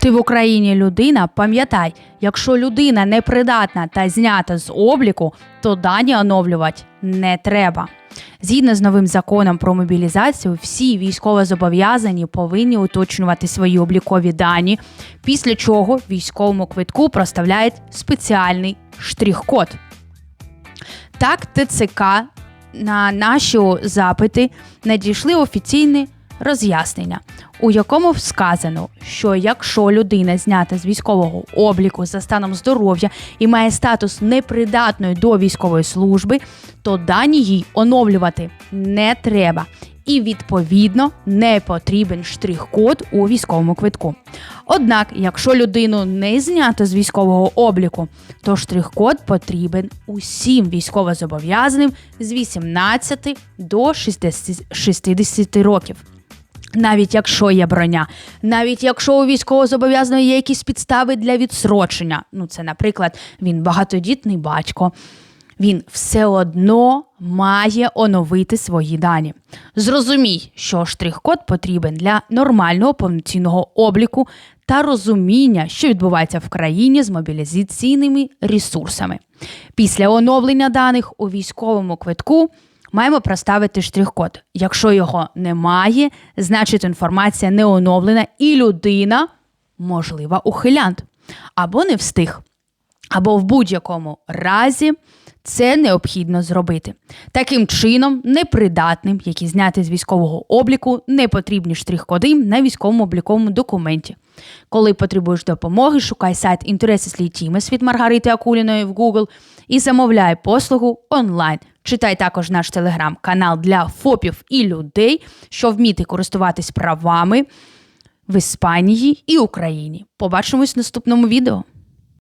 Ти в Україні людина, пам'ятай, якщо людина непридатна та знята з обліку, то дані оновлювати не треба. Згідно з новим законом про мобілізацію, всі військовозобов'язані повинні уточнювати свої облікові дані, після чого військовому квитку проставляють спеціальний штрих-код. Так, ТЦК на наші запити надійшли офіційні роз'яснення, у якому сказано, що якщо людина знята з військового обліку за станом здоров'я і має статус непридатної до військової служби, то дані їй оновлювати не треба. І відповідно не потрібен штрих-код у військовому квитку. Однак, якщо людину не знято з військового обліку, то штрих-код потрібен усім військовозобов'язаним з 18 до 60 60 років. Навіть якщо є броня, навіть якщо у військовозобов'язаного є якісь підстави для відсрочення, ну це, наприклад, він багатодітний батько, він все одно має оновити свої дані. Зрозумій, що штрих-код потрібен для нормального повноцінного обліку та розуміння, що відбувається в країні з мобілізаційними ресурсами. Після оновлення даних у військовому квитку. Маємо проставити штрих-код. Якщо його немає, значить інформація не оновлена, і людина, можливо, ухилянт або не встиг. Або в будь-якому разі це необхідно зробити. Таким чином, непридатним, які зняті з військового обліку, не потрібні штрих-коди на військовому обліковому документі. Коли потребуєш допомоги, шукай сайт Intereses Teams від Маргарити Акуліної в Google і замовляй послугу онлайн. Читай також наш телеграм-канал для ФОПів і людей, що вміти користуватись правами в Іспанії і Україні. Побачимось в наступному відео.